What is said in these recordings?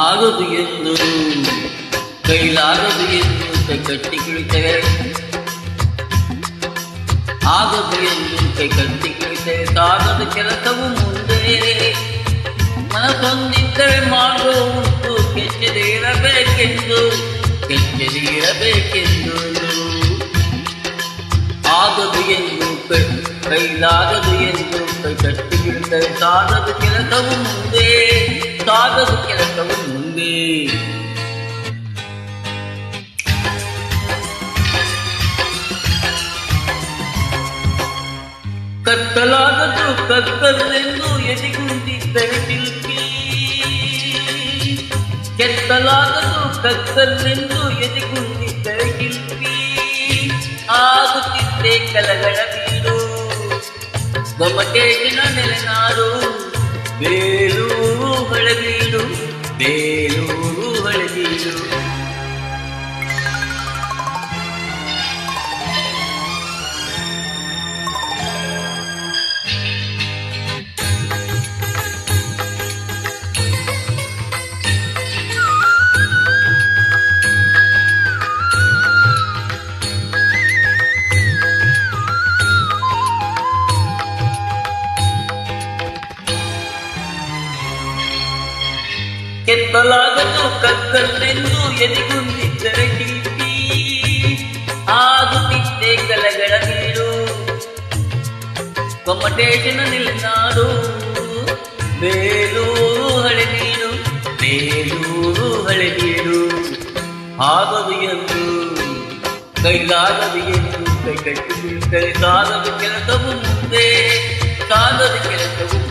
ಆಗದು ಎಂದು ಕೈಲಾಗದು ಎಂದು ಕೈ ಕಟ್ಟಿ ಕುಳಿತರೆ ಆಗದು ಎಂದು ಕೈ ಕಟ್ಟಿ ಕುಳಿತರೆ ಸಾಗದ ಕೆಲಸವು ಮುಂದೆ ಮನಸೊಂದಿದ್ದರೆ ಮಾಡುವ ಉಂಟು ಕೆಚ್ಚದೆ ಇರಬೇಕೆಂದು ಕೆಚ್ಚದೆ ಇರಬೇಕೆಂದು ಆಗದು ಎಂದು ಕೈ ಕೈಲಾಗದು ಎಂದು ಕೈ ಕಟ್ಟಿ ಬಿಡುತ್ತದೆ ಸಾಗದು ಕೆಲಸವು ಮುಂದೆ ಸಾಗದು ಕತ್ತಲಾಗದು ಕತ್ತಲೆಂದು ಎದಿಗುಂದಿದ್ದರೆ ಶಿಲ್ಪಿ ಕೆತ್ತಲಾಗದು ಕತ್ತಲೆಂದು ಎದಿಗುಂದಿದ್ದರೆ ಶಿಲ್ಪಿ ಆಗುತ್ತಿದ್ದೆ ಕಲಗಳ ಬೀಡು ಗೊಮಟೇಶನ ನೆಲೆನಾಡು ಬೇಲೂರು ಹಳಬೀಡು ಬೇಲೂರು ಹಳಬೀಡು ಕೆತ್ತಲಾಗದು ಕತ್ತಲೆಂದು ಎದಿಗುಂದಿದ್ದರೆ ಶಿಲ್ಪಿ ಆಗುತ್ತಿದ್ದೆ ಕಲೆಗಳ ನೀರು. ಕೊಮಟೇಶನ ನಿಲ್ನಾಡು ಬೇಲೂರು ಹಳೆಬೀಡು ಬೇಲೂರು ಹಳೆಬೀಡು ಆಗದು ಎಂದು, ಕೈಲಾಗದು ಎಂದು ಕೈ ಕಟ್ಟಿ ಕೈ ಸಾಗದು ಕೆಲಸವು ಮುಂದೆ ಸಾಗದು ಕೆಲಸವು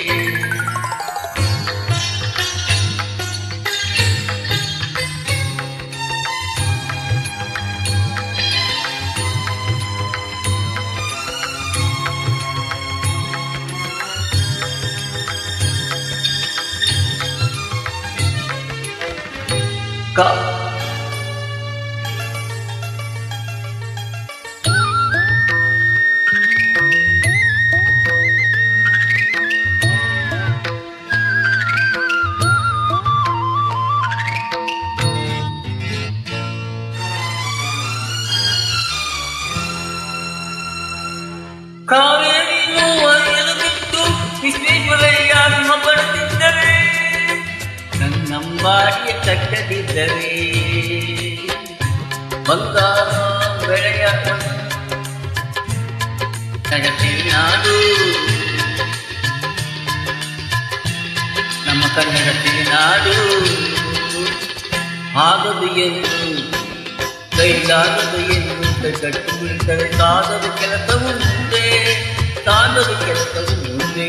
ವಿಶ್ವೇಶ್ವರಯ್ಯ ನಿಮ್ಮ ಪಡೆದಿದ್ದರೆ ನನ್ನಂಬಾಡಿಯ ಕಟ್ಟದಿದ್ದರೆ ಬಂಗಾರ ಬೆಳೆಯ ಕಡತೆ ನಾಡು ನಮ್ಮ ಕನ್ನಡ ನಾಡು ಆಗದು ಎಂದು ಕೈಲಾಗದು ಎಂದು ಕೈ ಕಟ್ಟು ಬಿಡ್ತವೆ ಸಾಗದು ಕೆಲಸವು ಮುಂದೆ ಸಾಗದು ಕೆಲಸವು ಮುಂದೆ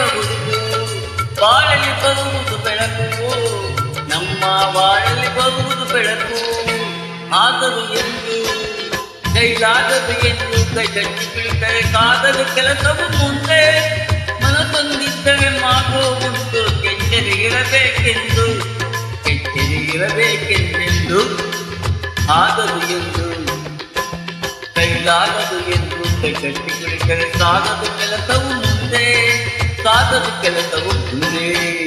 விளக்கும் ஆதது என்று கைலாதது என்று கை தட்டி கிழித்தரை காதலு கலசவும் உண்டு. மனசந்தித்தகன் மாபோ உண்டு. கெஞ்செறிகிறதேக்கென்று கெஞ்செறிகிறதேக்கென்று ஆதது என்று கைலாதது என்று கை தட்டி கிழித்தரை காதலு கலசவும் உண்டே. காதலு கலசவும் உண்டே.